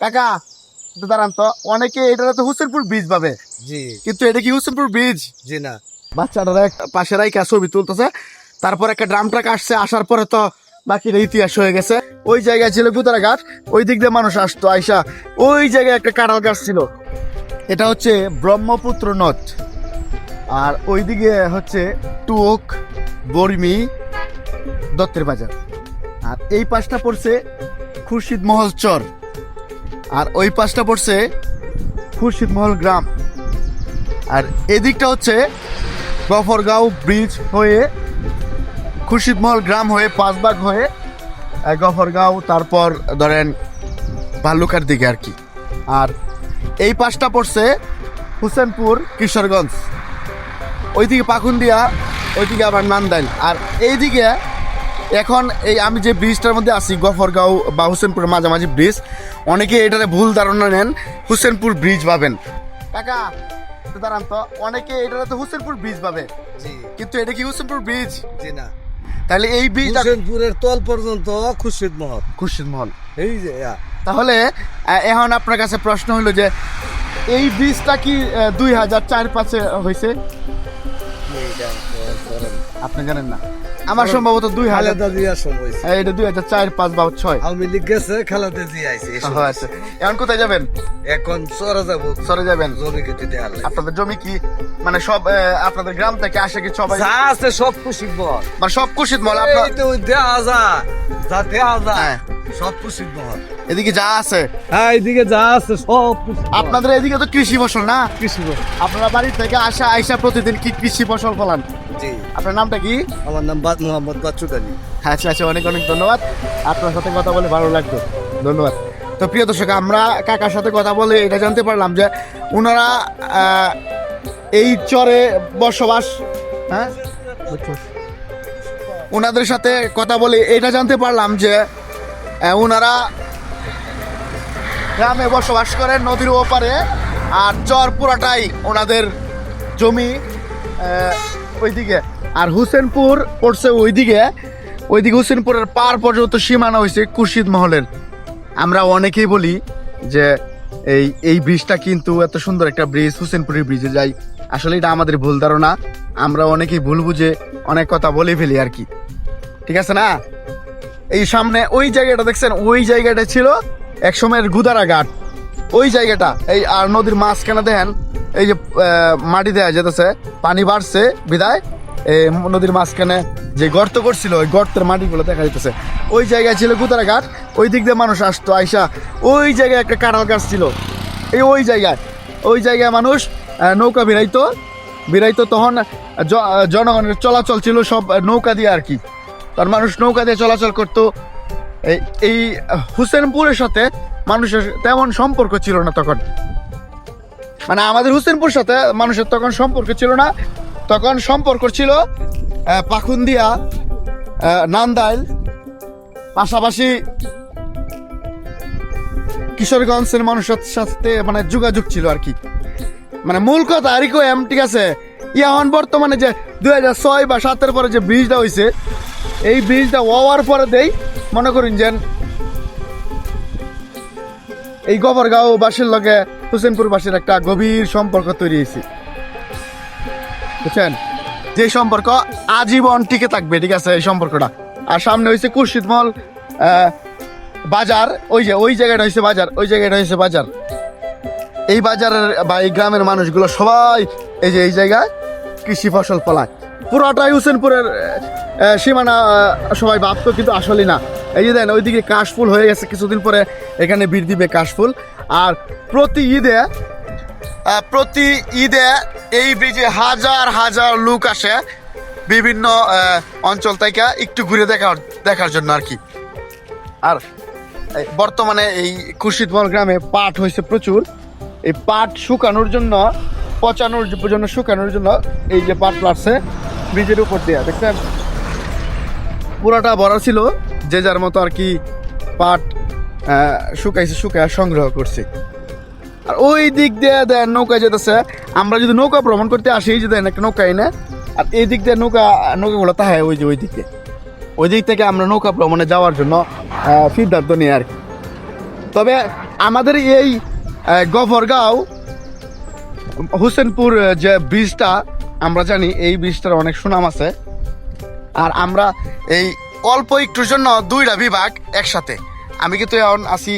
কাকা দাঁড়ান তো। অনেকে এটা তো হুসেনপুর ব্রিজ পাবে। জি। কিন্তু এটা কি হুসেনপুর ব্রিজ জি না। বাচ্চাটারা এক পাশে রাইকা ছবি তুলতেছে। তারপর একটা ড্রাম ট্রাক আসছে আসার পরে তো বাকিটা ইতিহাস হয়ে গেছে। ওই জায়গায় ছিল গুতারা ঘাট ওই দিক দিয়ে মানুষ আসতো আইসা ওই জায়গায় একটা কাঁঠাল গাছ ছিল। এটা হচ্ছে ব্রহ্মপুত্র নদ। আর ওইদিকে হচ্ছে টুক বর্মি দত্তের বাজার। আর এই পাশটা পড়ছে খুরশিদ মহল চর আর ওই পাশটা পড়ছে খুরশিদ মহল গ্রাম। আর এদিকটা হচ্ছে গফরগাঁও ব্রিজ হয়ে খুরশিদমহল গ্রাম হয়ে পাঁচবাগ হয়ে গফরগাঁও, তারপর ধরেন ভাল্লুকার দিকে আর কি। আর এই পাশটা পড়ছে হুসেনপুর কিশোরগঞ্জ। ওইদিকে পাখুন্দিয়া, ওইদিকে আবার নান্দাইল। আর এইদিকে এখন এই আমি যে ব্রিজটার মধ্যে আছি গফরগাঁও বা হুসেনপুরের মাঝামাঝি ব্রিজ অনেকে এটাতে ভুল ধারণা নেন হুসেনপুর ব্রিজ পাবেন। কাকা দাঁড়ান তো অনেকে এটাতে হুসেনপুর ব্রিজ পাবে। জি। কিন্তু এটা কি হুসেনপুর ব্রিজ জি না। তাহলে এই ব্রিজটা হোসেনপুরের তল পর্যন্ত খুরশিদ মহল। খুরশিদ মহল। এই যে তাহলে এখন আপনার কাছে প্রশ্ন হলো যে এই ব্রিজটা কি দুই হাজার চার পাঁচে হয়েছে। আপনি জানেন না। আমার সম্ভবত দুই হাজার জিয়ার সময় এটা দুই হাজার চার পাঁচ বা ছয়। আওয়ামী লীগ গেছে খালেদা জিয়া আইছে। আচ্ছা। এখন কোথায় যাবেন? এখন চরে যাব। সরে যাবেন? জমি কেটে দেওয়ার লাগে। আপনাদের জমি কি? মানে সব আপনাদের গ্রাম থেকে আসে কি সবাই? যা আছে সব খুশিদ মহল মানে সব খুশিদ মহল আপনার দেয়া যায় যা দেয়া যায়। হ্যাঁ। সব খুশিদ মহল এদিকে যা আছে। হ্যাঁ এইদিকে যা আছে সব আপনাদের এদিকে তো কৃষি ফসল না? কৃষি মহল। আপনারা বাড়ি থেকে আসা আইসা প্রতিদিন কি কৃষি ফসল ফলান? জি। আপনার নামটা কি? আমার নাম বাদ মোহাম্মদ বাচ্চু আলী। আচ্ছা আচ্ছা অনেক অনেক ধন্যবাদ। আপনার সাথে কথা বলে ভালো লাগল। ধন্যবাদ। তো প্রিয় দর্শক আমরা কাকার সাথে কথা বলে এটা জানতে পারলাম যে ওনারা এই চরে বসবাস হ্যাঁ? ওনাদের সাথে কথা বলে এটা জানতে পারলাম যে ওনারা গ্রামে বসবাস করেন নদীর ওপারে, আর চর পুরাটাই ওনাদের জমি। ওইদিকে। আর হুসেনপুর পড়ছে ওইদিকে। ওইদিকে হুসেনপুরের পার পর্যন্ত সীমানা হয়েছে কুর্শিদ মহলের। আমরা অনেকেই বলি যে এই এই ব্রিজটা কিন্তু এত সুন্দর একটা ব্রিজ, হুসেনপুরের ব্রিজে যাই। আসলে এটা আমাদের ভুল ধারণা। আমরা অনেকেই ভুল বুঝে অনেক কথা বলে ফেলি আর কি। ঠিক আছে না? এই সামনে ওই জায়গাটা দেখছেন, ওই জায়গাটা ছিল এক সময়ের গুদারা ঘাট। ওই জায়গাটা, এই আর নদীর মাঝখানে দেখেন, এই যে মাটি দেওয়া যেতেছে, পানি বাড়ছে বিদায়। এই নদীর মাঝখানে যে গর্ত করছিল, ওই গর্তের মাটিগুলো দেখা যেতেছে ওই জায়গায় ছিল গুদারা ঘাট, ওই দিক দিয়ে মানুষ আসতো, আইসা ওই জায়গায় একটা কাঁঠাল গাছ ছিল। এই ওই জায়গায় ওই জায়গায় মানুষ নৌকা বিরাইতো। বিরাইতো তখন জনগণের চলাচল ছিল সব নৌকা দিয়ে আর কি। তার মানুষ নৌকা দিয়ে চলাচল করতো। এই হুসেনপুরের সাথে মানুষের তেমন সম্পর্ক ছিল না তখন। মানে আমাদের হুসেনপুর সাথে মানুষের তখন সম্পর্ক ছিল না। তখন সম্পর্ক ছিল পাখুন্দিয়া নান্দাইল, পাশাপাশি কিশোরগঞ্জের মানুষের সাথে মানে যোগাযোগ ছিল আর কি। মানে মূল কথা আর কি এম, ঠিক আছে? এখন বর্তমানে যে দুই হাজার ছয় বা সাতের পরে যে ব্রিজটা হয়েছে এই ব্রিজটা হওয়ার পরে দেই, মনে করেন যে এই গবরগাঁও বাসীর লগে হুসেনপুর বাসীর একটা গভীর সম্পর্ক তৈরি হয়েছে। বুঝছেন? যে সম্পর্ক আজীবন টিকে থাকবে, ঠিক আছে, এই সম্পর্কটা। আর সামনে হয়েছে কুর্শিদমল বাজার, ওই যে, ওই জায়গাটা হয়েছে বাজার, ওই জায়গাটা হয়েছে বাজার। এই বাজারের বা এই গ্রামের মানুষগুলো সবাই এই যে, এই জায়গায় কৃষি ফসল ফলায়। পুরোটাই হুসেনপুরের সীমানা সবাই ভাবতো, কিন্তু আসলে না। এই যে দেন ওইদিকে কাশফুল হয়ে গেছে, কিছুদিন পরে এখানে বীর দিবে কাশফুল। আর প্রতি ঈদে প্রতি ঈদে এই ব্রিজে হাজার হাজার লোক আসে বিভিন্ন অঞ্চল থেকে একটু ঘুরে দেখার দেখার জন্য আর কি। আর বর্তমানে এই খুরশিদমল গ্রামে পাট হয়েছে প্রচুর। এই পাট শুকানোর জন্য, পচানোর জন্য, শুকানোর জন্য এই যে পাট লাগছে ব্রিজের উপর দেওয়া দেখছেন? পুরাটা ভরা ছিল, যে যার মতো আর কি পাট শুকাইছে, শুকায় সংগ্রহ করছে। আর ওই দিক দিয়ে দেন নৌকা যেতেছে, আমরা যদি নৌকা ভ্রমণ করতে আসি যে দেন একটা নৌকা এনে আর এই দিক দিয়ে নৌকা, নৌকাগুলো তাহায় ওই যে ওই দিকে। ওই দিক থেকে আমরা নৌকা ভ্রমণে যাওয়ার জন্য সিদ্ধান্ত নিই আর কি। তবে আমাদের এই গফরগাঁও, হোসেনপুর, যে ব্রিজটা আমরা জানি এই ব্রিজটার অনেক সুনাম আছে। আর আমরা এই অল্প একটুর জন্য দুইটা বিভাগ একসাথে। আমি কিন্তু এখন আছি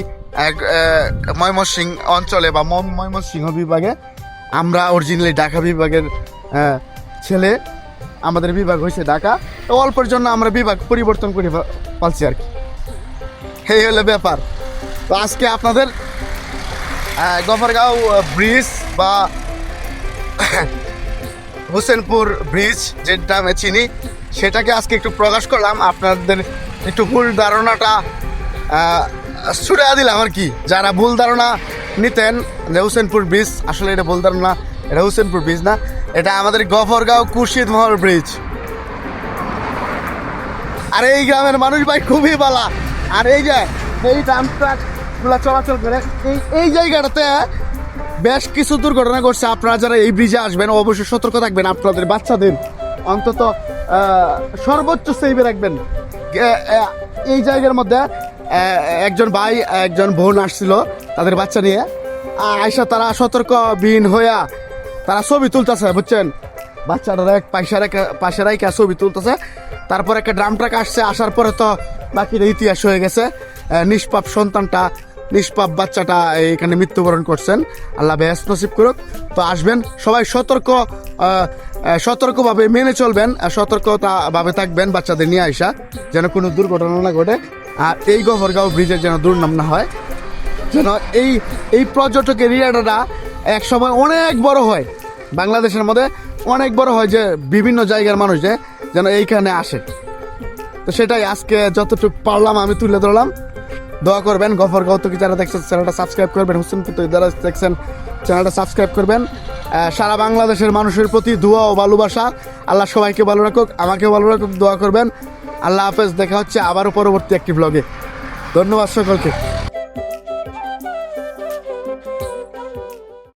ময়মনসিংহ অঞ্চলে বা ময়মনসিংহ বিভাগে। আমরা অরিজিনালি ঢাকা বিভাগের ছেলে। আমাদের বিভাগ হয়েছে ঢাকা। তো অল্পের জন্য আমরা বিভাগ পরিবর্তন করে পালছি আর কি। এই হলো ব্যাপার। তো আজকে আপনাদের গফরগাঁও ব্রিজ বা হোসেনপুর ব্রিজ যেটা আমি চিনি, সেটাকে আজকে একটু প্রকাশ করলাম। আপনাদের একটু ভুল ধারণাটা ছুড়ে দিলাম আর কি। যারা ভুল ধারণা নিতেন যে হোসেনপুর ব্রিজ, আসলে এটা ভুল ধারণা, এটা হোসেনপুর ব্রিজ না, এটা আমাদের গফরগাঁও কুর্শিদ মহল ব্রিজ। আর এই গ্রামের মানুষ ভাই খুবই বালা। আর এই যে, এই ট্রাম ট্রাকগুলা চলাচল করে, এই এই জায়গাটাতে বেশ কিছু দুর্ঘটনা ঘটছে। আপনারা যারা এই ব্রিজে আসবেন, অবশ্যই সতর্ক থাকবেন। আপনাদের বাচ্চাদের অন্তত সর্বোচ্চ সেভে রাখবেন। এই জায়গার মধ্যে একজন ভাই, একজন বোন আসছিল তাদের বাচ্চা নিয়ে। আয়সা তারা সতর্ক বিহীন হইয়া তারা ছবি তুলতেছে, বুঝছেন? বাচ্চারা এক পাশে পাশে রেখে ছবি তুলতেছে। তারপর একটা ড্রাম ট্রাক আসছে, আসার পরে তো বাকিটা ইতিহাস হয়ে গেছে। নিষ্পাপ সন্তানটা নিষ্পাপ বাচ্চাটা এখানে মৃত্যুবরণ করছেন। আল্লাহ বেহেস নসিব করুক। তো আসবেন, সবাই সতর্ক সতর্কভাবে মেনে চলবেন সতর্কতাভাবে থাকবেন বাচ্চাদের নিয়ে আসা যেন কোনো দুর্ঘটনা না ঘটে, আর এই গভরগাঁও ব্রিজের যেন দুর্নাম না হয়। যেন এই এই পর্যটক এরিয়াটা এক সময় অনেক বড় হয়। বাংলাদেশের মধ্যে অনেক বড় হয় যে, বিভিন্ন জায়গার মানুষ যেন এইখানে আসে। তো সেটাই আজকে যতটুকু পারলাম আমি তুলে ধরলাম। দোয়া করবেন, গফর গৌতকি যারা দেখছেন, চ্যানেলটা সাবস্ক্রাইব করবেন, হুসেন কিন্তু যারা দেখছেন, চ্যানেলটা সাবস্ক্রাইব করবেন। সারা বাংলাদেশের মানুষের প্রতি দোয়া ও ভালোবাসা। আল্লাহ সবাইকে ভালো রাখুক, আমাকেও ভালো রাখুক, দোয়া করবেন। আল্লাহ হাফেজ, দেখা হচ্ছে আবারও পরবর্তী একটি ব্লগে ধন্যবাদ সকলকে।